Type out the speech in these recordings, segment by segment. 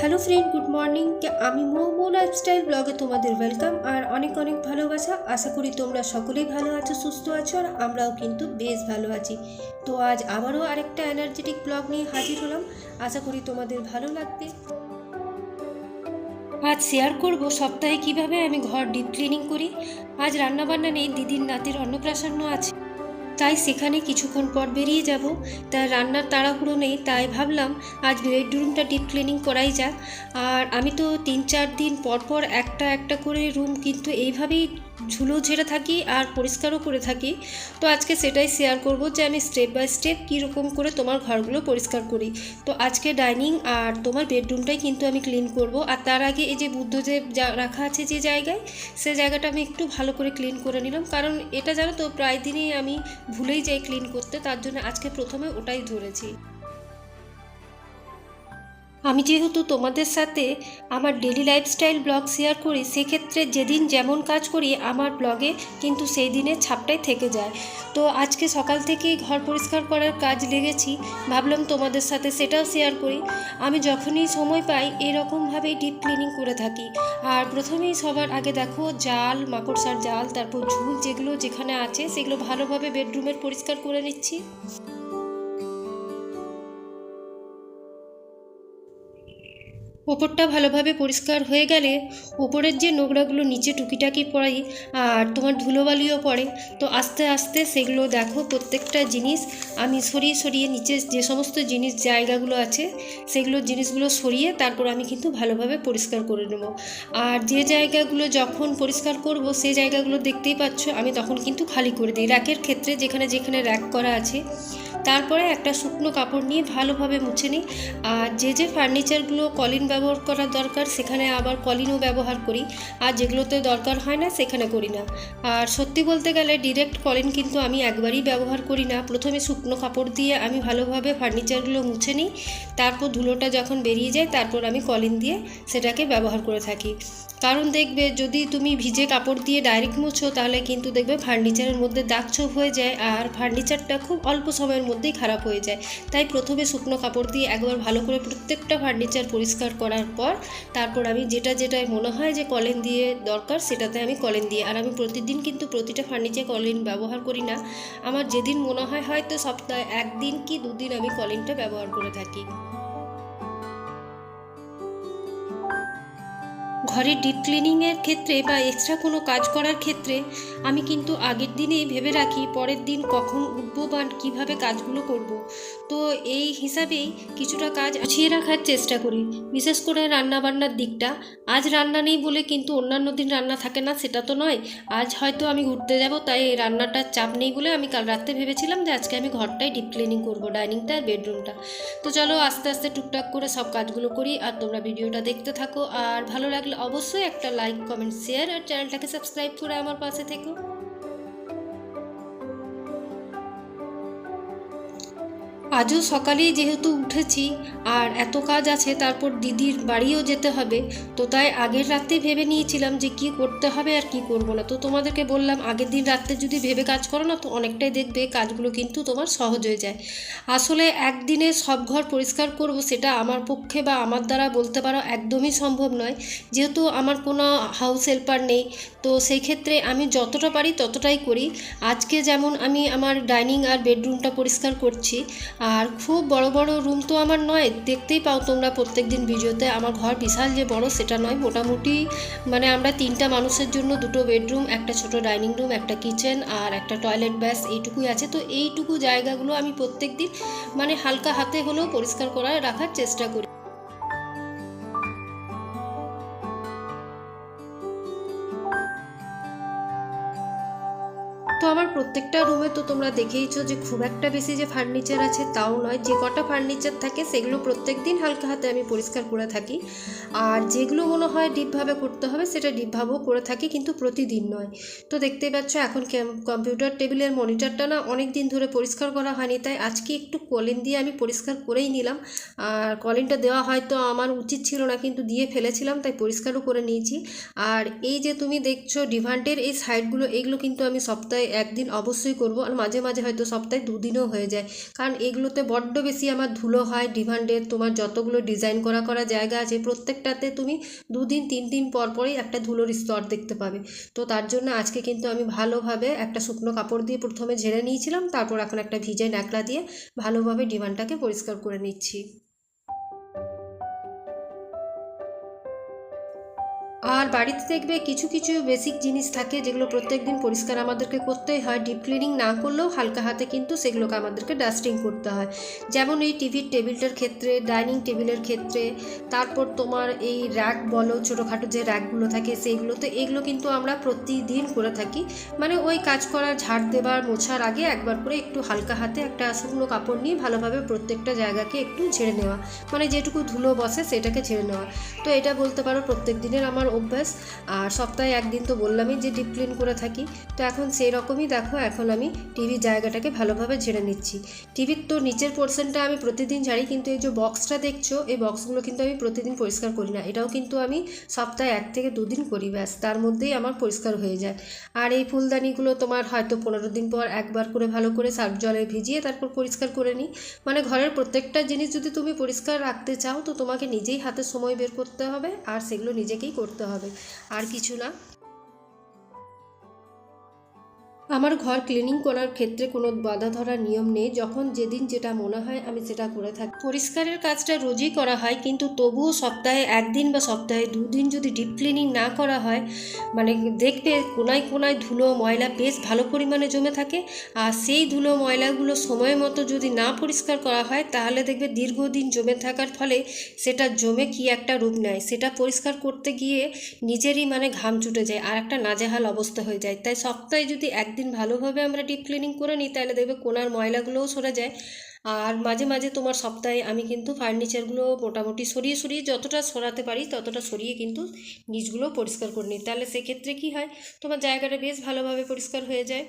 Hello friend, good morning. আমি মৌ lifestyle ব্লগে তোমাদের ওয়েলকাম আর অনেক অনেক ভালোবাসা। আশা করি তোমরা সকলেই ভালো আছো, সুস্থ আছো আর আমরাও কিন্তু বেশ ভালো আছি। তো আজ আবারও আরেকটা এনার্জেটিক ব্লগ নিয়ে হাজির হলাম। আশা করি তোমাদের ভালো লাগবে। আজ শেয়ার করব সপ্তাহে কীভাবে আমি ঘর ডিপ ক্লিনিং করি। আজ রান্নাবান্না নেই, দিদির নাতির অন্নপ্রাশন আছে। তাই সেখানে কিছুক্ষণ পর বেরিয়ে যাব। তাই রান্নার তাড়াহুড়ো নেই, তাই ভাবলাম আজ বেডরুমটা ডিপ ক্লিনিং করাই যাক। আর আমি তো তিন চার দিন পর পর একটা একটা করে রুম কিন্তু এইভাবেই ঝুলো ঝেড়ে থাকি আর পরিষ্কারও করে থাকি। তো আজকে সেটাই শেয়ার করব যে আমি স্টেপ বাই স্টেপ কীরকম করে তোমার ঘরগুলো পরিষ্কার করি। তো আজকে ডাইনিং আর তোমার বেডরুমটাই কিন্তু আমি ক্লিন করব। আর তার আগে এই যে বুদ্ধ যে রাখা আছে যে জায়গায়, সে জায়গাটা আমি একটু ভালো করে ক্লিন করে নিলাম। কারণ এটা জানো তো, প্রায় দিনই আমি ভুলেই যাই ক্লিন করতে। তার জন্য আজকে প্রথমে ওটাই ধরেছি। আমি যেহেতু তোমাদের সাথে আমার ডেলি লাইফস্টাইল ব্লগ শেয়ার করি, সেক্ষেত্রে যেদিন যেমন কাজ করি, আমার ব্লগে কিন্তু সেই দিনের ছাপটাই থেকে যায়। তো আজকে সকাল থেকেই ঘর পরিষ্কার করার কাজ লেগেছি, ভাবলাম তোমাদের সাথে সেটাও শেয়ার করি। আমি যখনই সময় পাই, এরকমভাবেই ডিপ ক্লিনিং করে থাকি। আর প্রথমেই সবার আগে দেখো, জাল, মাকড়সার জাল, তারপর ঝুল যেগুলো যেখানে আছে, সেগুলো ভালোভাবে বেডরুমের পরিষ্কার করে নিচ্ছি। ওপরটা ভালোভাবে পরিষ্কার হয়ে গেলে ওপরের যে নোংরাগুলো, নিচে টুকিটাকি পড়ে আর তোমার ধুলোবালিও পড়ে, তো আস্তে আস্তে সেগুলো দেখো প্রত্যেকটা জিনিস। আমি সরিয়ে সরিয়ে নিচে যে সমস্ত জিনিস, জায়গাগুলো আছে, সেগুলো জিনিসগুলো সরিয়ে তারপর আমি কিন্তু ভালোভাবে পরিষ্কার করে নেব। আর যে জায়গাগুলো যখন পরিষ্কার করব, সেই জায়গাগুলো দেখতেই পাচ্ছ, আমি তখন কিন্তু খালি করে দিই। র্যাকের ক্ষেত্রে যেখানে যেখানে র্যাক করা আছে তারপরে একটা শুকনো কাপড় নিয়ে ভালোভাবে মুছে নিই। আর যে যে ফার্নিচারগুলো কলিন ব্যবহার করার দরকার, সেখানে আবার কলিনও ব্যবহার করি। আর যেগুলোতে দরকার হয় না, সেখানে করি না। আর সত্যি বলতে গেলে ডিরেক্ট কলিন কিন্তু আমি একবারই ব্যবহার করি না। প্রথমে শুকনো কাপড় দিয়ে আমি ভালোভাবে ফার্নিচারগুলো মুছে নিই। তারপর ধুলোটা যখন বেরিয়ে যায়, তারপর আমি কলিন দিয়ে সেটাকে ব্যবহার করে থাকি। কারণ দেখবে যদি তুমি ভিজে কাপড় দিয়ে ডাইরেক্ট মুছো, তাহলে কিন্তু দেখবে ফার্নিচারের মধ্যে দাগ ছোপ হয়ে যায় আর ফার্নিচারটা খুব অল্প সময়ের মধ্যেই খারাপ হয়ে যায়। তাই প্রথমে শুকনো কাপড় দিয়ে একবার ভালো করে প্রত্যেকটা ফার্নিচার পরিষ্কার করার পর তারপর আমি যেটা যেটা মনে হয় যে কলেন দিয়ে দরকার সেটাতে আমি কলেন দিয়ে আর আমি প্রতিদিন কিন্তু প্রতিটা ফার্নিচার কলিন ব্যবহার করি না। আমার যেদিন মনে হয় হয়তো সপ্তাহে একদিন কি দুদিন আমি কলিনটা ব্যবহার করে থাকি। ঘরের ডিপ ক্লিনিংয়ের ক্ষেত্রে বা এক্সট্রা কোনো কাজ করার ক্ষেত্রে আমি কিন্তু আগের দিনেই ভেবে রাখি পরের দিন কখন উঠবো বা কীভাবে কাজগুলো করব। তো এই হিসাবেই কিছুটা কাজ গুছিয়ে রাখার চেষ্টা করি। বিশেষ করে রান্না বান্নার দিকটা। আজ রান্না নেই বলে কিন্তু অন্যান্য দিন রান্না থাকে না, সেটা তো নয়। আজ হয়তো আমি ঘুরতে যাব, তাই এই রান্নাটার চাপ নেই বলে আমি কাল রাতে ভেবেছিলাম যে আজকে আমি ঘরটাই ডিপ ক্লিনিং করব ডাইনিংটা আর বেডরুমটা তো চলো আস্তে আস্তে টুকটাক করে সব কাজগুলো করি, আর তোমরা ভিডিওটা দেখতে থাকো। আর ভালো লাগলে অবশ্যই একটা লাইক কমেন্ট শেয়ার আর চ্যানেলটাকে সাবস্ক্রাইব করে আমার পাশে থেকো। আজও সকালেই যেহেতু উঠেছি আর এত কাজ আছে, তারপর দিদির বাড়িও যেতে হবে, তো তাই আগের রাতে ভেবে নিয়েছিলাম যে কি করতে হবে আর কি করব না। তো তোমাদেরকে বললাম, আগের দিন রাত্রে যদি ভেবে কাজ করো না, তো অনেকটাই দেখবে কাজগুলো কিন্তু তোমার সহজ হয়ে যায়। আসলে একদিনে সব ঘর পরিষ্কার করব সেটা আমার পক্ষে বা আমার দ্বারা বলতে পারো একদমই সম্ভব নয়। যেহেতু আমার কোনো হাউস হেল্পার নেই, তো সেই ক্ষেত্রে আমি যতটা পারি ততটাই করি। আজকে যেমন আমি আমার ডাইনিং আর বেডরুমটা পরিষ্কার করছি আর খুব বড় বড় রুম তো আমার নয়, দেখতেই পাও তোমরা প্রত্যেক দিন ভিডিওতে, আমার ঘর বিশাল যে বড় সেটা নয়, মোটামুটি মানে আমরা তিনটা মানুষের জন্য দুটো বেডরুম একটা ছোট ডাইনিং রুম একটা কিচেন আর একটা টয়লেট ব্যাস, এইটুকুই আছে। তো এইটুকু জায়গাগুলো আমি প্রত্যেক দিন মানে হালকা হাতে হলেও পরিষ্কার করার রাখার চেষ্টা করি। আমার প্রত্যেকটা রুমে তো তোমরা দেখেইছো যে খুব একটা বেশি যে ফার্নিচার আছে তাও নয়। যে কটা ফার্নিচার থাকে সেগুলো প্রত্যেক দিন হালকা হাতে আমি পরিষ্কার করে থাকি। আর যেগুলো মনে হয় ডিপভাবে করতে হবে সেটা ডিপভাবেও করে থাকি, কিন্তু প্রতিদিন নয়। তো দেখতেই পাচ্ছ এখন কম্পিউটার টেবিলের মনিটরটা না অনেক দিন ধরে পরিষ্কার করা হয়নি, তাই আজকে একটু কলিন দিয়ে আমি পরিষ্কার করেই নিলাম। আর কলিনটা দেওয়া হয়তো আমার উচিত ছিল না, কিন্তু দিয়ে ফেলেছিলাম, তাই পরিষ্কারও করে নিয়েছি। আর এই যে তুমি দেখছ ডিভান্টের এই সাইডগুলো এইগুলো কিন্তু আমি সপ্তাহে একদিন অবশ্যই করব আর মাঝে মাঝে হয়তো সপ্তাহে দুদিনও হয়ে যায়। কারণ এগুলোতে বড্ড বেশি আমার ধুলো হয়, ডিমান্ডের তোমার যতগুলো ডিজাইন করা করা জায়গা আছে, প্রত্যেকটাতে তুমি দুদিন তিন দিন পর পরই একটা ধুলোর স্তর দেখতে পাবে। তো তার জন্য আজকে কিন্তু আমি ভালোভাবে একটা শুকনো কাপড় দিয়ে প্রথমে ঝেড়ে নিয়েছিলাম, তারপর এখন একটা ভিজে ন্যাকড়া দিয়ে ভালোভাবে ডিমান্ডটাকে পরিষ্কার করে নিচ্ছি। আর বাড়িতে দেখবে কিছু কিছু বেসিক জিনিস থাকে যেগুলো প্রত্যেক দিন পরিষ্কার আমাদেরকে করতেই হয়। ডিপ ক্লিনিং না করলেও হালকা হাতে কিন্তু সেগুলোকে আমাদেরকে ডাস্টিং করতে হয়। যেমন এই টিভির টেবিলটার ক্ষেত্রে ডাইনিং টেবিলের ক্ষেত্রে, তারপর তোমার এই র্যাক বলো, ছোটোখাটো যে র্যাকগুলো থাকে সেইগুলো তো এগুলো কিন্তু আমরা প্রতিদিন করে থাকি। মানে ওই কাজ করার ঝাড় দেবার, মোছার আগে একবার করে একটু হালকা হাতে একটা শুকনো কাপড় নিয়ে ভালোভাবে প্রত্যেকটা জায়গাকে একটু ঝেড়ে নেওয়া। মানে যেটুকু ধুলো বসে সেটাকে ঝেড়ে নেওয়া। তো এটা বলতে পারো প্রত্যেক দিনের আমার অভ্যাস। আর সপ্তাহে একদিন তো বললামই যে ডিপ ক্লিন করে থাকি। তো এখন সেই রকমই দেখো, এখন আমি টিভির জায়গাটাকে ভালোভাবে ঝেড়ে নিচ্ছি। টিভির তো নিচের পোর্শনটা আমি প্রতিদিন ঝাড়ি, কিন্তু এই যে বক্সটা দেখছ, এই বক্সগুলো কিন্তু আমি প্রতিদিন পরিষ্কার করি না। এটাও কিন্তু আমি সপ্তাহে এক থেকে দুদিন করি, ব্যাস, তার মধ্যেই আমার পরিষ্কার হয়ে যায়। আর এই ফুলদানিগুলো তোমার হয়তো পনেরো দিন পর একবার করে ভালো করে সার্ফ জলে ভিজিয়ে তারপর পরিষ্কার করে নিই। মানে ঘরের প্রত্যেকটা জিনিস যদি তুমি পরিষ্কার রাখতে চাও, তো তোমাকে নিজেই হাতে সময় বের করতে হবে, আর সেগুলো নিজেকেই করতে হবে। আর কিছু না। আমার ঘর ক্লিনিং করার ক্ষেত্রে কোনো বাধা ধরার নিয়ম নেই। যখন যেদিন যেটা মনে হয় আমি সেটা করে থাকি। পরিষ্কারের কাজটা রোজই করা হয়, কিন্তু তবুও সপ্তাহে একদিন বা সপ্তাহে দুদিন যদি ডিপ ক্লিনিং না করা হয় মানে দেখবে কোনায় কোনায় ধুলো, ময়লা বেশ ভালো পরিমাণে জমে থাকে। আর সেই ধুলো, ময়লাগুলো সময় মতো যদি না পরিষ্কার করা হয়, তাহলে দেখবে দীর্ঘদিন জমে থাকার ফলে সেটা জমে কি একটা রূপ নেয়। সেটা পরিষ্কার করতে গিয়ে নিজেরই মানে ঘাম ছুটে যায়, আর একটা নাজেহাল অবস্থা হয়ে যায়। তাই সপ্তাহে যদি একদিন ভালোভাবে আমরা ডিপ ক্লিনিং করে নিই, তাহলে দেখবে কোনার ময়লাগুলোও সরে যায়। আর মাঝে মাঝে তোমার সপ্তাহে আমি কিন্তু ফার্নিচারগুলো মোটামুটি সরিয়ে সরিয়ে যতটা সরাতে পারি, ততটা সরিয়ে কিন্তু নিচগুলো পরিষ্কার করে নিই। তাহলে সেক্ষেত্রে কী হয়? তোমার জায়গাটা বেশ ভালোভাবে পরিষ্কার হয়ে যায়।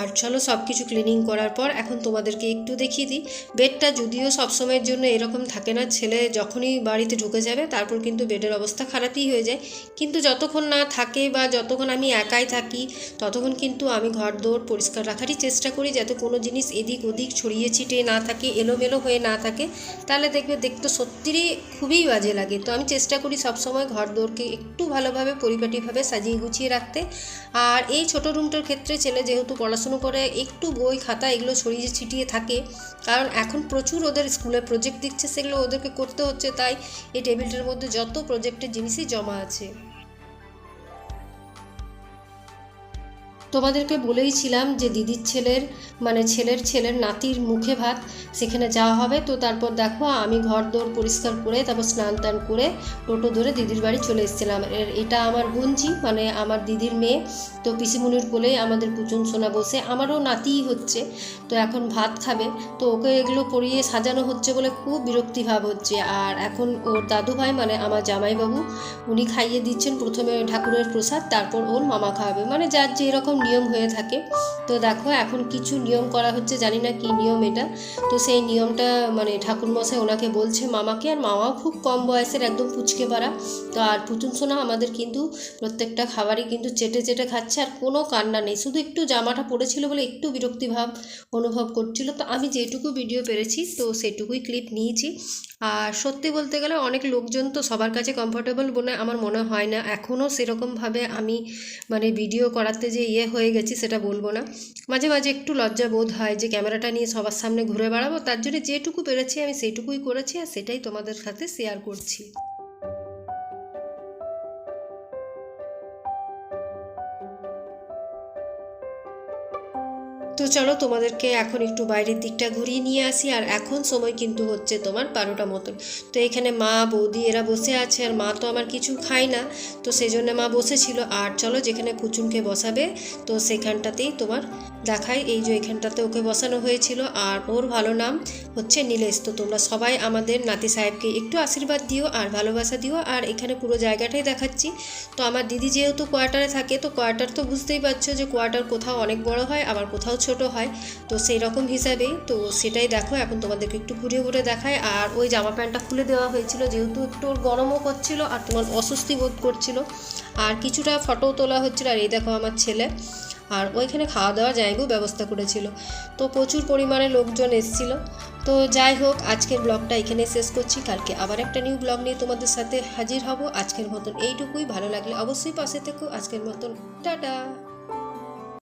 আর চলো সব কিছু ক্লিনিং করার পর এখন তোমাদেরকে একটু দেখিয়ে দিই। বেডটা যদিও সবসময়ের জন্য এরকম থাকে না, ছেলে যখনই বাড়িতে ঢুকে যাবে তারপর কিন্তু বেডের অবস্থা খারাপই হয়ে যায়। কিন্তু যতক্ষণ না থাকে বা যতক্ষণ আমি একাই থাকি, ততক্ষণ কিন্তু আমি ঘর দৌড় পরিষ্কার রাখারই চেষ্টা করি যাতে কোনো জিনিস এদিক ওদিক ছড়িয়ে ছিটিয়ে না থাকে, এলোমেলো হয়ে না থাকে। তাহলে দেখবে দেখতে সত্যিই খুবই বাজে লাগে। তো আমি চেষ্টা করি সবসময় ঘর দৌড়কে একটু ভালোভাবে পরিপাটিভাবে সাজিয়ে গুছিয়ে রাখতে। আর এই ছোট রুমটার ক্ষেত্রে ছেলে যেহেতু পড়াশুনো করে একটু বই খাতা এগুলো ছড়িয়ে ছিটিয়ে থাকে। কারণ এখন প্রচুর ওদের স্কুলে প্রজেক্ট দিচ্ছে, সেগুলো ওদেরকে করতে হচ্ছে। তাই এই টেবিলটার মধ্যে যত প্রজেক্টের জিনিসই জমা আছে। তোমাদেরকে বলেইছিলাম যে দিদির ছেলের মানে ছেলের ছেলের নাতির মুখে ভাত সেখানে যাওয়া হবে। তো তারপর দেখো আমি ঘর দৌড় পরিষ্কার করে, তারপর স্নান টান করে টোটো ধরে দিদির বাড়ি চলে এসেছিলাম। এটা আমার বোনজি মানে আমার দিদির মেয়ে। তো পিসিমুনির কোলে আমাদের পুচন সোনা বসে, আমারও নাতিই হচ্ছে। তো এখন ভাত খাবে। তো ওকে এগুলো পরিয়ে সাজানো হচ্ছে বলে খুব বিরক্তি ভাব হচ্ছে। আর এখন ওর দাদু ভাই মানে আমার জামাইবাবু, উনি খাইয়ে দিচ্ছেন প্রথমে ঠাকুরের প্রসাদ, তারপর ওর মামা খাওয়াবে। মানে যার যে এরকম নিয়ম হয়ে থাকে। তো দেখো, এখন কিছু নিয়ম করা হচ্ছে, জানি না কি নিয়ম এটা। তো সেই নিয়মটা মানে ঠাকুরমশাই ওনাকে বলছে, মামাকে আর মামাও খুব কম বয়সের, একদম পুচকে পারা তো আর পুতুন সোনা আমাদের কিন্তু প্রত্যেকটা খাবারই কিন্তু চেটে চেটে খাচ্ছে, আর কোনো কান্না নেই। শুধু একটু জামাটা পড়েছিল বলে একটু বিরক্তিভাব অনুভব করছিল। তো আমি যেটুকু ভিডিও পেরেছি, তো সেটুকুই ক্লিপ নিয়েছি। আর সত্যি বলতে গেলে অনেক লোকজন তো সবার কাছে কমফোর্টেবল বলে আমার মনে হয় না। এখনও সেরকমভাবে আমি মানে ভিডিও করাতে যে ইয়ে হয়ে গেছি, সেটা বলব না। মাঝে মাঝে একটু লজ্জা বোধ হয় যে ক্যামেরাটা নিয়ে সবার সামনে ঘুরে বেড়াবো, তার জন্য যেটুকু পেরেছি আমি সেইটুকুই করেছি আর সেটাই তোমাদের সাথে শেয়ার করছি। তো চলো তোমাদেরকে এখন একটু বাইরের দিকটা ঘুরিয়ে নিয়ে আসি, আর এখন সময় কিন্তু হচ্ছে তোমার বারোটা মতন। তো এখানে মা, বৌদি এরা বসে আছে, আর মা তো আমার কিছু খায় না। তো সেই জন্য মা বসেছিল, আর চলো যেখানে কুচুনকে বসাবে, তো সেখানটাতেই তোমার দেখাই। এই যে এখানটাতে ওকে বসানো হয়েছিল, আর ওর ভালো নাম হচ্ছে নীলেশ। তো তোমরা সবাই আমাদের নাতি সাহেবকে একটু আশীর্বাদ দিও, আর ভালোবাসা দিও, আর এখানে পুরো জায়গাটাই দেখাচ্ছি। তো আমার দিদি যেহেতু কোয়ার্টারে থাকে, তো কোয়ার্টার তো বুঝতেই পারছ যে কোয়ার্টার কোথাও অনেক বড় হয়, আবার কোথাও ছোট হয়, তো সেই রকম হিসাবেই, তো সেটাই দেখো, এখন তোমাদেরকে একটু ঘুরে ঘুরে দেখায় আর ওই জামা প্যান্টটা খুলে দেওয়া হয়েছিল, যেহেতু একটু গরমও করছিল আর তোমার অস্বস্তি বোধ করছিল। আর কিছুটা ফটো তোলা হচ্ছিল, আর এই দেখো আমার ছেলে। আর ওইখানে খাওয়া দাওয়ার জায়গাও ব্যবস্থা করেছিল। তো প্রচুর পরিমাণে লোকজন এসেছিল। তো যাই হোক, আজকের ব্লগটা এখানে শেষ করছি। কালকে আবার একটা নিউ ব্লগ নিয়ে তোমাদের সাথে হাজির হব। আজকের মতন এইটুকুই, ভালো লাগলে অবশ্যই পাশে থেকো। আজকের মতন, টাটা!